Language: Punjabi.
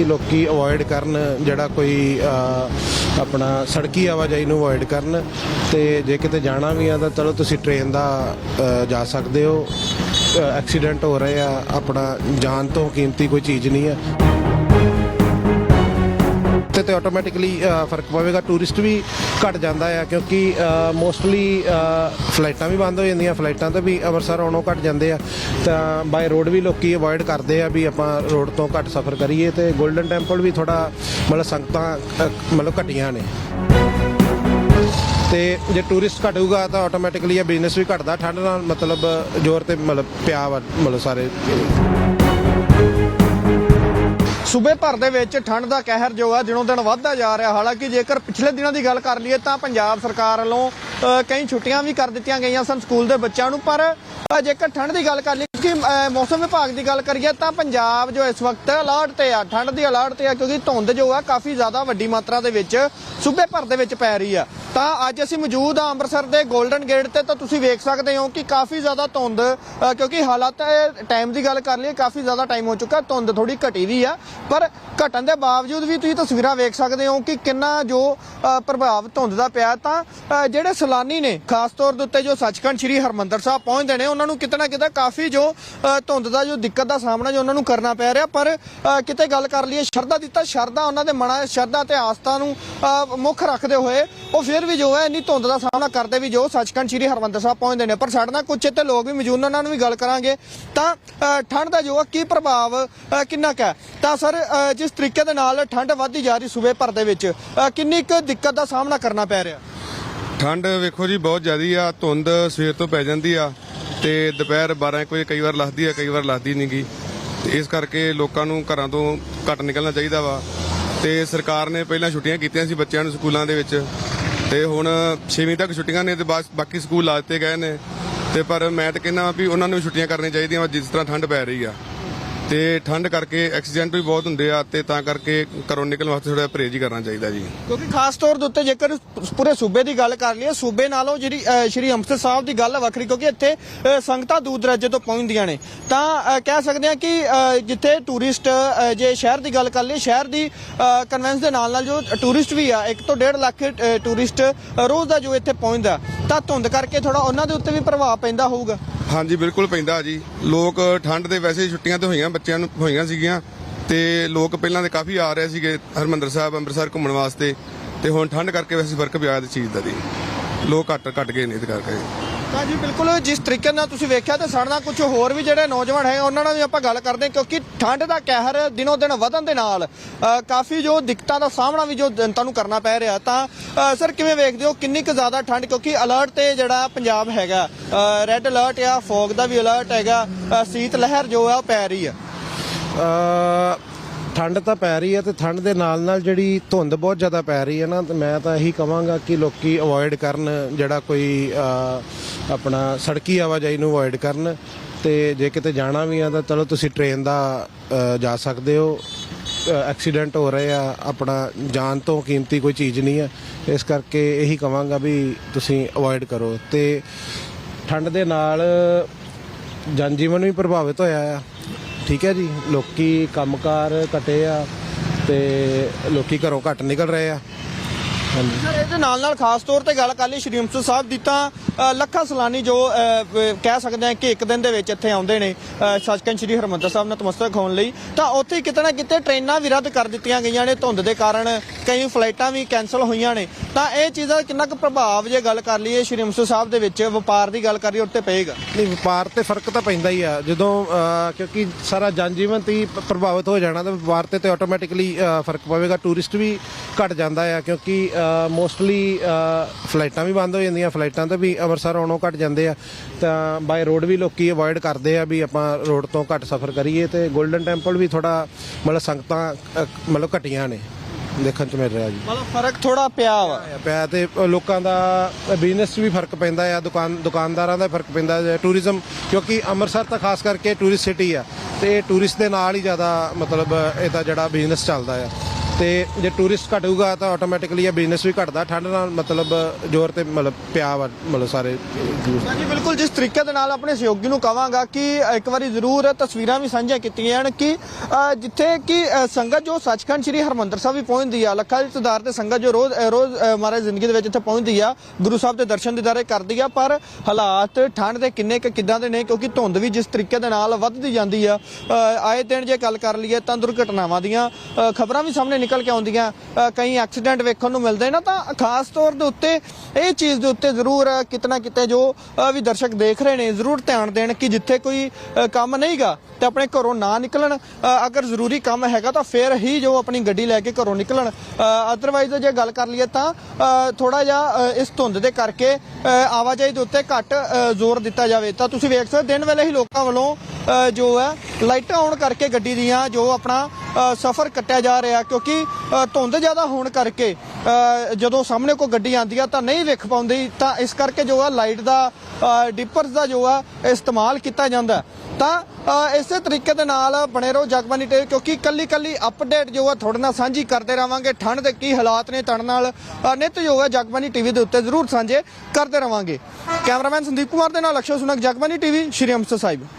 ਕਿ ਲੋਕੀ ਅਵੋਇਡ ਕਰਨ, ਜਿਹੜਾ ਕੋਈ ਆਪਣਾ ਸੜਕੀ ਆਵਾਜਾਈ ਨੂੰ ਅਵੋਇਡ ਕਰਨ। ਤੇ ਜੇ ਕਿਤੇ ਜਾਣਾ ਵੀ ਆ, ਤਾਂ ਚਲੋ ਤੁਸੀਂ ਟ੍ਰੇਨ ਦਾ ਜਾ ਸਕਦੇ ਹੋ। ਐਕਸੀਡੈਂਟ ਹੋ ਰਹੇ ਆ, ਆਪਣਾ ਜਾਨ ਤੋਂ ਕੀਮਤੀ ਕੋਈ ਚੀਜ਼ ਨਹੀਂ ਆ। ਤੇ ਤੇ ਆਟੋਮੈਟਿਕਲੀ ਫ਼ਰਕ ਪਵੇਗਾ। ਟੂਰਿਸਟ ਵੀ ਘਟ ਜਾਂਦਾ ਆ ਕਿਉਂਕਿ ਮੋਸਟਲੀ ਫਲਾਈਟਾਂ ਵੀ ਬੰਦ ਹੋ ਜਾਂਦੀਆਂ ਫਲਾਈਟਾਂ ਤੇ ਵੀ ਅੰਮ੍ਰਿਤਸਰ ਆਉਣੋਂ ਘਟ ਜਾਂਦੇ ਆ। ਤਾਂ ਬਾਈ ਰੋਡ ਵੀ ਲੋਕੀ ਅਵੋਇਡ ਕਰਦੇ ਆ ਵੀ ਆਪਾਂ ਰੋਡ ਤੋਂ ਘੱਟ ਸਫ਼ਰ ਕਰੀਏ ਤੇ 골ਡਨ ਟੈਂਪਲ ਵੀ ਥੋੜਾ ਮਤਲਬ ਸੰਗਤਾਂ ਅ, ਮਤਲਬ ਘਟੀਆਂ ਨੇ। ਤੇ ਜੇ ਟੂਰਿਸਟ ਘਟੂਗਾ ਤਾਂ ਆਟੋਮੈਟਿਕਲੀ ਇਹ ਬਿਜ਼ਨਸ ਵੀ ਘਟਦਾ। ਠੰਡ ਨਾਲ ਮਤਲਬ ਜ਼ੋਰ ਤੇ ਮਤਲਬ ਪਿਆ ਵਾ ਮਤਲਬ ਸਾਰੇ। ਸੂਬੇ ਭਰ ਦੇ ਵਿੱਚ ਠੰਡ ਦਾ ਕਹਿਰ ਜੋ ਆ, ਦਿਨੋਂ ਦਿਨ ਵੱਧਦਾ ਜਾ ਰਿਹਾ। ਹਾਲਾਂਕਿ ਜੇਕਰ ਪਿਛਲੇ ਦਿਨਾਂ ਦੀ ਗੱਲ ਕਰ ਲਈਏ ਤਾਂ ਪੰਜਾਬ ਸਰਕਾਰ ਵੱਲੋਂ ਕਈ ਛੁੱਟੀਆਂ ਵੀ ਕਰ ਦਿੱਤੀਆਂ ਗਈਆਂ ਸਨ ਸਕੂਲ ਦੇ ਬੱਚਿਆਂ ਨੂੰ, ਪਰ ਜੇਕਰ ਠੰਡ ਦੀ ਗੱਲ ਕਰ ਲਈਏ ਕਿ ਮੌਸਮ ਵਿਭਾਗ ਦੀ ਗੱਲ ਕਰੀਏ ਤਾਂ ਪੰਜਾਬ ਜੋ ਇਸ ਵਕਤ ਅਲਰਟ ਤੇ ਆ, ਠੰਡ ਦੀ ਅਲਰਟ ਤੇ ਆ, ਕਿਉਂਕਿ ਧੁੰਦ ਜੋ ਆ ਕਾਫੀ ਜ਼ਿਆਦਾ ਵੱਡੀ ਮਾਤਰਾ ਦੇ ਵਿੱਚ ਸੂਬੇ ਭਰ ਦੇ ਵਿੱਚ ਪੈ ਰਹੀ ਆ। ਤਾਂ ਅੱਜ ਅਸੀਂ ਮੌਜੂਦ ਆ ਅੰਮ੍ਰਿਤਸਰ ਦੇ 골ਡਨ ਗੇਟ ਤੇ, ਤਾਂ ਤੁਸੀਂ ਵੇਖ ਸਕਦੇ ਹੋ ਕਿ ਕਾਫੀ ਜ਼ਿਆਦਾ ਧੁੰਦ ਕਿਉਂਕਿ ਹਾਲਾਤ ਟਾਈਮ ਦੀ ਗੱਲ ਕਰ ਲਈਏ, ਕਾਫੀ ਜ਼ਿਆਦਾ ਟਾਈਮ ਹੋ ਚੁੱਕਾ, ਧੁੰਦ ਥੋੜੀ ਘਟੀ ਵੀ ਆ। ਪਰ ਘਟਣ ਦੇ ਬਾਵਜੂਦ ਵੀ ਤੁਸੀਂ ਤਸਵੀਰਾਂ ਵੇਖ ਸਕਦੇ ਹੋ ਕਿ ਕਿੰਨਾ ਜੋ ਪ੍ਰਭਾਵ ਧੁੰਦ ਦਾ ਪਿਆ ਤਾਂ ਜਿਹੜੇ ਸੈਲਾਨੀ ਨੇ, ਖਾਸ ਤੌਰ ਦੇ ਉੱਤੇ ਜੋ ਸੱਚਖੰਡ ਸ੍ਰੀ ਹਰਮੰਦਰ ਸਾਹਿਬ ਪਹੁੰਚਦੇ ਨੇ, ਉਹਨਾਂ ਨੂੰ ਕਿਤੇ ਨਾ ਕਿਤੇ ਕਾਫੀ ਜੋ ਅ, ਧੁੰਦ ਦਾ ਜੋ ਦਿੱਕਤ ਦਾ ਸਾਹਮਣਾ ਜੋ ਉਹਨਾਂ ਨੂੰ ਕਰਨਾ ਪੈ ਰਿਹਾ ਪਰ ਕਿਤੇ ਗੱਲ ਕਰ ਲਈਏ ਸ਼ਰਧਾ ਦਿੱਤਾ ਸ਼ਰਧਾ ਉਹਨਾਂ ਦੇ ਮਨਾਂ ਸ਼ਰਧਾ ਤੇ ਆਸਥਾ ਨੂੰ ਮੁੱਖ ਰੱਖਦੇ ਹੋਏ ਉਹ ਫਿਰ ਵੀ ਜੋ ਹੈ ਇੰਨੀ ਧੁੰਦ ਦਾ ਸਾਹਮਣਾ ਕਰਦੇ ਵੀ ਜੋ ਸੱਚਖੰਡ ਸ੍ਰੀ ਹਰਮੰਦਰ ਸਾਹਿਬ ਪਹੁੰਚਦੇ ਨੇ। ਪਰ ਸਾਡੇ ਨਾਲ ਕੁਝ ਇੱਥੇ ਲੋਕ ਵੀ ਮੌਜੂਦ ਉਹਨਾਂ ਨੂੰ ਵੀ ਗੱਲ ਕਰਾਂਗੇ। ਤਾਂ ਅ, ਠੰਡ ਦਾ ਜੋ ਹੈ ਕੀ ਪ੍ਰਭਾਵ ਕਿੰਨਾ ਕੁ ਹੈ? ਤਾਂ ਸਰ ਜਿਸ ਤਰੀਕੇ ਦੇ ਨਾਲ ਠੰਡ ਵੱਧਦੀ ਜਾ ਰਹੀ ਸੂਬੇ ਭਰ ਦੇ ਵਿੱਚ ਕਿੰਨੀ ਕੁ ਦਿੱਕਤ ਦਾ ਸਾਹਮਣਾ ਕਰਨਾ ਪੈ ਰਿਹਾ? ਠੰਡ ਵੇਖੋ ਜੀ ਬਹੁਤ ਜ਼ਿਆਦੀ ਆ ਧੁੰਦ ਸਵੇਰ ਤੋਂ ਪੈ ਜਾਂਦੀ ਆ। ਤੇ ਦੁਪਹਿਰ 12 ਇੱਕ ਵਜੇ ਕਈ ਵਾਰ ਲੱਗਦੀ ਆ, ਕਈ ਵਾਰ ਲੱਗਦੀ ਨਹੀਂਗੀ ਤੇ ਇਸ ਕਰਕੇ ਲੋਕਾਂ ਨੂੰ ਘਰਾਂ ਤੋਂ ਘੱਟ ਨਿਕਲਣਾ ਚਾਹੀਦਾ ਵਾ। ਤੇ ਸਰਕਾਰ ਨੇ ਪਹਿਲਾਂ ਛੁੱਟੀਆਂ ਕੀਤੀਆਂ ਸੀ ਬੱਚਿਆਂ ਨੂੰ ਸਕੂਲਾਂ ਦੇ ਵਿੱਚ। ਤੇ ਹੁਣ 6ਵੀਂ ਤੱਕ ਛੁੱਟੀਆਂ ਨੇ ਤੇ ਬਸ, ਬਾਕੀ ਸਕੂਲ ਲਾ ਦਿੱਤੇ ਗਏ ਨੇ। ਤੇ ਪਰ ਮੈਂ ਤਾਂ ਕਹਿੰਦਾ ਵੀ ਉਹਨਾਂ ਨੂੰ ਛੁੱਟੀਆਂ ਕਰਨੀਆਂ ਚਾਹੀਦੀਆਂ ਵਾ, ਜਿਸ ਤਰ੍ਹਾਂ ਠੰਡ ਪੈ ਰਹੀ ਆ। ਤੇ ਠੰਡ ਕਰਕੇ ਐਕਸੀਡੈਂਟ ਵੀ ਬਹੁਤ ਹੁੰਦੇ ਆ ਤੇ ਤਾਂ ਕਰਕੇ ਘਰੋਂ ਨਿਕਲਣ ਵਾਸਤੇ ਥੋੜਾ ਪਰਹੇਜ਼ ਹੀ ਕਰਨਾ ਚਾਹੀਦਾ ਜੀ। ਕਿਉਂਕਿ ਖਾਸ ਤੌਰ ਦੇ ਉੱਤੇ ਜੇਕਰ ਪੂਰੇ ਸੂਬੇ ਦੀ ਗੱਲ ਕਰ ਲਈਏ, ਸੂਬੇ ਨਾਲੋਂ ਜਿਹੜੀ ਸ਼੍ਰੀ ਅੰਮ੍ਰਿਤਸਰ ਸਾਹਿਬ ਦੀ ਗੱਲ ਵੱਖਰੀ, ਕਿਉਂਕਿ ਇੱਥੇ ਸੰਗਤਾਂ ਦੂਰ ਦਰਾਜੇ ਤੋਂ ਪਹੁੰਚਦੀਆਂ ਨੇ। ਤਾਂ ਕਹਿ ਸਕਦੇ ਹਾਂ ਕਿ ਜਿੱਥੇ ਟੂਰਿਸਟ ਜੇ ਸ਼ਹਿਰ ਦੀ ਗੱਲ ਕਰ ਲਈਏ, ਸ਼ਹਿਰ ਦੀ ਕਨਵੈਂਸ ਦੇ ਨਾਲ ਨਾਲ ਜੋ ਟੂਰਿਸਟ ਵੀ ਆ 1 ਤੋਂ 1.5 ਲੱਖ ਟੂਰਿਸਟ ਰੋਜ਼ ਦਾ ਜੋ ਇੱਥੇ ਪਹੁੰਚਦਾ। ਤਾਂ ਧੁੰਦ ਕਰਕੇ ਥੋੜਾ ਉਹਨਾਂ ਦੇ ਉੱਤੇ ਵੀ ਪ੍ਰਭਾਵ ਪੈਂਦਾ ਹੋਊਗਾ। ਹਾਂਜੀ, ਬਿਲਕੁਲ ਪੈਂਦਾ ਜੀ। ਲੋਕ ਠੰਡ ਦੇ ਵੈਸੇ ਛੁੱਟੀਆਂ ਤੇ ਹੋਈਆਂ, ਬੱਚਿਆਂ ਨੂੰ ਹੋਈਆਂ ਸੀਗੀਆਂ। ਤੇ ਲੋਕ ਪਹਿਲਾਂ ਦੇ ਕਾਫੀ ਆ ਰਹੇ ਸੀਗੇ ਹਰਮੰਦਰ ਸਾਹਿਬ, ਅੰਮ੍ਰਿਤਸਰ ਘੁੰਮਣ ਵਾਸਤੇ। ਤੇ ਹੁਣ ਠੰਡ ਕਰਕੇ ਵੈਸੇ ਫ਼ਰਕ ਪਿਆ ਇਸ ਚੀਜ਼ ਦਾ ਜੀ। ਲੋਕ ਘੱਟ ਘੱਟ ਗਏ ਨੇ ਇਹਦੇ ਕਰਕੇ। ਤਾਂ ਜੀ ਬਿਲਕੁਲ ਜਿਸ ਤਰੀਕੇ ਨਾਲ ਤੁਸੀਂ ਵੇਖਿਆ ਤੇ ਸਾਡੇ ਨਾਲ ਕੁਝ ਹੋਰ ਵੀ ਜਿਹੜੇ ਨੌਜਵਾਨ ਹੈ ਉਹਨਾਂ ਨਾਲ ਵੀ ਆਪਾਂ ਗੱਲ ਕਰਦੇ ਹਾਂ, ਕਿਉਂਕਿ ਠੰਡ ਦਾ ਕਹਿਰ ਦਿਨੋ ਦਿਨ ਵਧਣ ਦੇ ਨਾਲ ਕਾਫੀ ਜੋ ਦਿੱਕਤਾਂ ਦਾ ਸਾਹਮਣਾ ਵੀ ਜੋ ਜਨਤਾ ਨੂੰ ਕਰਨਾ ਪੈ ਰਿਹਾ। ਤਾਂ ਸਰ ਕਿਵੇਂ ਵੇਖਦੇ ਹੋ, ਕਿੰਨੀ ਕੁ ਜ਼ਿਆਦਾ ਠੰਡ, ਕਿਉਂਕਿ ਅਲਰਟ ਤੇ ਜਿਹੜਾ ਪੰਜਾਬ ਹੈਗਾ ਰੈੱਡ ਅਲਰਟ ਆ ਫੋਗ ਦਾ ਵੀ ਅਲਰਟ ਹੈਗਾ ਸੀਤ ਲਹਿਰ ਜੋ ਹੈ ਉਹ ਪੈ ਰਹੀ ਆ। ਠੰਡ ਤਾਂ ਪੈ ਰਹੀ ਹੈ ਤੇ ਠੰਡ ਦੇ ਨਾਲ ਨਾਲ ਜਿਹੜੀ ਧੁੰਦ ਬਹੁਤ ਜ਼ਿਆਦਾ ਪੈ ਰਹੀ ਹੈ ਨਾ, ਤੇ ਮੈਂ ਤਾਂ ਇਹੀ ਕਹਾਂਗਾ ਕਿ ਲੋਕੀ ਅਵੋਇਡ ਕਰਨ ਜਿਹੜਾ ਕੋਈ ਆਪਣਾ ਸੜਕੀ ਆਵਾਜਾਈ ਨੂੰ ਅਵੋਇਡ ਕਰਨ ਤੇ ਜੇ ਕਿਤੇ ਜਾਣਾ ਵੀ ਆ ਤਾਂ ਚਲੋ ਤੁਸੀਂ ਟ੍ਰੇਨ ਦਾ ਜਾ ਸਕਦੇ ਹੋ। ਐਕਸੀਡੈਂਟ ਹੋ ਰਹੇ ਆ, ਆਪਣਾ ਜਾਨ ਤੋਂ ਕੀਮਤੀ ਕੋਈ ਚੀਜ਼ ਨਹੀਂ ਆ। ਇਸ ਕਰਕੇ ਇਹੀ ਕਹਾਂਗਾ ਵੀ ਤੁਸੀਂ ਅਵੋਇਡ ਕਰੋ ਤੇ ਠੰਡ ਦੇ ਨਾਲ ਜਨ ਜੀਵਨ ਵੀ ਪ੍ਰਭਾਵਿਤ ਹੋਇਆ ਆ। ਠੀਕ ਹੈ ਜੀ, ਲੋਕੀ ਕੰਮਕਾਰ ਘਟੇ ਆ ਤੇ ਲੋਕੀ ਘਰੋਂ ਘੱਟ ਨਿਕਲ ਰਹੇ ਆ। ਸਰ ਇਹਦੇ ਨਾਲ ਨਾਲ ਖਾਸ ਤੌਰ ਤੇ ਗੱਲ ਕਰ ਲਈ ਸ਼੍ਰੀ ਅੰਮ੍ਰਿਤਸਰ ਸਾਹਿਬ ਦੀ ਤਾਂ ਲੱਖਾਂ ਸੈਲਾਨੀ ਜੋ ਕਹਿ ਸਕਦੇ ਆ ਕਿ ਇੱਕ ਦਿਨ ਦੇ ਵਿੱਚ ਇੱਥੇ ਆਉਂਦੇ ਨੇ ਸੱਚਖੰਡ ਸ਼੍ਰੀ ਹਰਮੰਦਰ ਸਾਹਿਬ ਨਤਮਸਤਕ ਹੋਣ ਲਈ। ਤਾਂ ਉੱਥੇ ਕਿਤੇ ਨਾ ਕਿਤੇ ਟ੍ਰੇਨਾਂ ਵੀ ਰੱਦ ਕਰ ਦਿੱਤੀਆਂ ਗਈਆਂ ਨੇ ਧੁੰਦ ਦੇ ਕਾਰਨ ਕਈ ਫਲਾਈਟਾਂ ਵੀ ਕੈਨਸਲ ਹੋਈਆਂ ਨੇ। ਤਾਂ ਇਹ ਚੀਜ਼ਾਂ ਕਿੰਨਾ ਕੁ ਪ੍ਰਭਾਵ ਜੇ ਗੱਲ ਕਰ ਲਈਏ ਸ਼੍ਰੀ ਅੰਮ੍ਰਿਤਸਰ ਸਾਹਿਬ ਦੇ ਵਿੱਚ ਵਪਾਰ ਦੀ ਗੱਲ ਕਰੀਏ ਉੱਤੇ ਪਏਗਾ? ਨਹੀਂ ਵਪਾਰ ਤੇ ਫ਼ਰਕ ਤਾਂ ਪੈਂਦਾ ਹੀ ਆ। ਜਦੋਂ ਕਿਉਂਕਿ ਸਾਰਾ ਜਨ ਜੀਵਨ ਤੇ ਪ੍ਰਭਾਵਿਤ ਹੋ ਜਾਣਾ ਤਾਂ ਵਪਾਰ ਤੇ ਤੇ ਆਟੋਮੈਟਿਕਲੀ ਫ਼ਰਕ ਪਵੇਗਾ। ਟੂਰਿਸਟ ਵੀ ਘਟ ਜਾਂਦਾ ਆ ਕਿਉਂਕਿ ਮੋਸਟਲੀ ਫਲਾਈਟਾਂ ਵੀ ਬੰਦ ਹੋ ਜਾਂਦੀਆਂ ਫਲਾਈਟਾਂ ਤੇ ਵੀ ਅੰਮ੍ਰਿਤਸਰ ਆਉਣੋਂ ਘਟ ਜਾਂਦੇ ਆ। ਤਾਂ ਬਾਈ ਰੋਡ ਵੀ ਲੋਕੀ ਅਵੋਇਡ ਕਰਦੇ ਆ ਵੀ ਆਪਾਂ ਰੋਡ ਤੋਂ ਘੱਟ ਸਫ਼ਰ ਕਰੀਏ ਤੇ 골ਡਨ ਟੈਂਪਲ ਵੀ ਥੋੜਾ ਮਤਲਬ ਸੰਗਤਾਂ ਅ, ਮਤਲਬ ਘਟੀਆਂ ਨੇ ਦੇਖਣ ਚ ਮਿਲ ਰਿਹਾ ਜੀ। ਮਤਲਬ ਫ਼ਰਕ ਥੋੜਾ ਪਿਆ ਵਾ। ਪਿਆ ਤੇ ਲੋਕਾਂ ਦਾ ਬਿਜ਼ਨਸ ਵੀ ਫ਼ਰਕ ਪੈਂਦਾ ਆ ਦੁਕਾਨ ਦੁਕਾਨਦਾਰਾਂ ਦਾ ਫ਼ਰਕ ਪੈਂਦਾ ਹੈ ਟੂਰਿਜ਼ਮ ਕਿਉਂਕਿ ਅੰਮ੍ਰਿਤਸਰ ਤਾਂ ਖਾਸ ਕਰਕੇ ਟੂਰਿਸਟ ਸਿਟੀ ਆ ਤੇ ਟੂਰਿਸਟ ਦੇ ਨਾਲ ਹੀ ਜ਼ਿਆਦਾ ਮਤਲਬ ਇਹਦਾ ਜਿਹੜਾ ਬਿਜ਼ਨਸ ਚੱਲਦਾ ਆ। ਤੇ ਜੇ ਟੂਰਿਸਟ ਘਟੂਗਾ ਤਾਂ ਆਟੋਮੈਟਿਕਲੀ ਇਹ ਬਿਜ਼ਨਸ ਵੀ ਘਟਦਾ। ਠੰਡ ਨਾਲ ਮਤਲਬ ਜ਼ੋਰ ਤੇ ਮਤਲਬ ਪਿਆ ਵਾ, ਮਤਲਬ ਸਾਰੇ ਹਾਂਜੀ, ਬਿਲਕੁਲ, ਜਿਸ ਤਰੀਕੇ ਦੇ ਨਾਲ ਆਪਣੇ ਸਹਿਯੋਗੀ ਨੂੰ ਕਵਾਂਗਾ ਕਿ ਇੱਕ ਵਾਰੀ ਜ਼ਰੂਰ ਤਸਵੀਰਾਂ ਵੀ ਸਾਂਝੀਆਂ ਕੀਤੀਆਂ ਹਨ ਕਿ ਜਿੱਥੇ ਕਿ ਸੰਗਤ ਜੋ ਸੱਚਖੰਡ ਸ੍ਰੀ ਹਰਮੰਦਰ ਸਾਹਿਬ ਵੀ ਪਹੁੰਚਦੀ ਆ, ਲੱਖਾਂ ਦੀ ਤਾਦਾਦ ਤੇ ਸੰਗਤ ਜੋ ਰੋਜ਼ ਰੋਜ਼ ਮਹਾਰਾਜ ਜ਼ਿੰਦਗੀ ਦੇ ਵਿੱਚ ਇੱਥੇ ਪਹੁੰਚਦੀ ਆ, ਗੁਰੂ ਸਾਹਿਬ ਦੇ ਦਰਸ਼ਨ ਦੀਦਾਰੇ ਕਰਦੀ ਆ, ਪਰ ਹਾਲਾਤ ਠੰਡ ਦੇ ਕਿੰਨੇ ਕੁ ਕਿੱਦਾਂ ਦੇ ਨੇ, ਕਿਉਂਕਿ ਧੁੰਦ ਵੀ ਜਿਸ ਤਰੀਕੇ ਦੇ ਨਾਲ ਵੱਧਦੀ ਜਾਂਦੀ ਆ। ਆਏ ਦਿਨ ਜੇ ਗੱਲ ਕਰ ਲਈਏ ਤਾਂ ਦੁਰਘਟਨਾਵਾਂ ਦੀਆਂ ਖਬਰਾਂ ਵੀ ਸਾਹਮਣੇ ਨਿਕਲ ਕੇ ਆਉਂਦੀਆਂ ਕਈ ਐਕਸੀਡੈਂਟ ਵੇਖਣ ਨੂੰ ਮਿਲਦੇ ਨੇ ਤਾਂ ਖਾਸ ਤੌਰ ਦੇ ਉੱਤੇ ਇਹ ਚੀਜ਼ ਦੇ ਉੱਤੇ ਜ਼ਰੂਰ ਕਿਤਨਾ ਕਿਤੇ ਜੋ ਵੀ ਦਰਸ਼ਕ ਦੇਖ ਰਹੇ ਨੇ ਜ਼ਰੂਰ ਧਿਆਨ ਦੇਣ ਕਿ ਜਿੱਥੇ ਕੋਈ ਅ, ਕੰਮ ਨਹੀਂਗਾ ਤੇ ਆਪਣੇ ਘਰੋਂ ਨਾ ਨਿਕਲਣ ਅਗਰ ਜ਼ਰੂਰੀ ਕੰਮ ਹੈਗਾ ਤਾਂ ਫਿਰ ਹੀ ਜੋ ਆਪਣੀ ਗੱਡੀ ਲੈ ਕੇ ਘਰੋਂ ਨਿਕਲਣ। ਅਦਰਵਾਈਜ਼ ਜੇ ਗੱਲ ਕਰ ਲਈਏ ਤਾਂ ਥੋੜਾ ਜਿਹਾ ਇਸ ਧੁੰਦ ਦੇ ਕਰਕੇ ਆਵਾਜਾਈ ਦੇ ਉੱਤੇ ਘੱਟ ਜ਼ੋਰ ਦਿੱਤਾ ਜਾਵੇ। ਤਾਂ ਤੁਸੀਂ ਵੇਖ ਸਕਦੇ ਦਿਨ ਵੇਲੇ ਹੀ ਲੋਕਾਂ ਵੱਲੋਂ ਜੋ ਹੈ ਲਾਈਟਾਂ ਆਉਣ ਕਰਕੇ ਗੱਡੀ ਦੀਆਂ ਜੋ ਆਪਣਾ ਸਫ਼ਰ ਕੱਟਿਆ ਜਾ ਰਿਹਾ ਕਿਉਂਕਿ ਧੁੰਦ ਜ਼ਿਆਦਾ ਹੋਣ ਕਰਕੇ ਜਦੋਂ ਸਾਹਮਣੇ ਕੋਈ ਗੱਡੀ ਆਂਦੀ ਆ ਤਾਂ ਨਹੀਂ ਵੇਖ ਪਾਉਂਦੀ ਤਾਂ ਇਸ ਕਰਕੇ ਜੋ ਆ ਲਾਈਟ ਦਾ ਡਿਪਰਸ ਦਾ ਜੋ ਆ ਇਸਤੇਮਾਲ ਕੀਤਾ ਜਾਂਦਾ ਤਾਂ ਇਸੇ ਤਰੀਕੇ ਦੇ ਨਾਲ ਬਣੇ ਰਹੋ ਜਗਬਾਨੀ ਟੀਵੀ ਕਿਉਂਕਿ ਕੱਲੀ ਕੱਲੀ ਅਪਡੇਟ ਜੋ ਆ ਤੁਹਾਡੇ ਨਾਲ ਸਾਂਝੀ ਕਰਦੇ ਰਵਾਂਗੇ ਠੰਡ ਦੇ ਕੀ ਹਾਲਾਤ ਨੇ ਤੁਹਾਡੇ ਨਾਲ ਅ, ਨਿੱਤ ਜੋ ਹੈ ਜਗਬਾਨੀ ਟੀਵੀ ਦੇ ਉੱਤੇ ਜ਼ਰੂਰ ਸਾਂਝੇ ਕਰਦੇ ਰਵਾਂਗੇ। ਕੈਮਰਾਮੈਨ ਸੰਦੀਪ ਕੁਮਾਰ ਦੇ ਨਾਲ ਅਕਸ਼ਰ ਸੁਨਕ ਜਗਬਾਨੀ ਟੀਵੀ ਸ਼੍ਰੀ ਅੰਮ੍ਰਿਤਸਰ ਸਾਹਿਬ।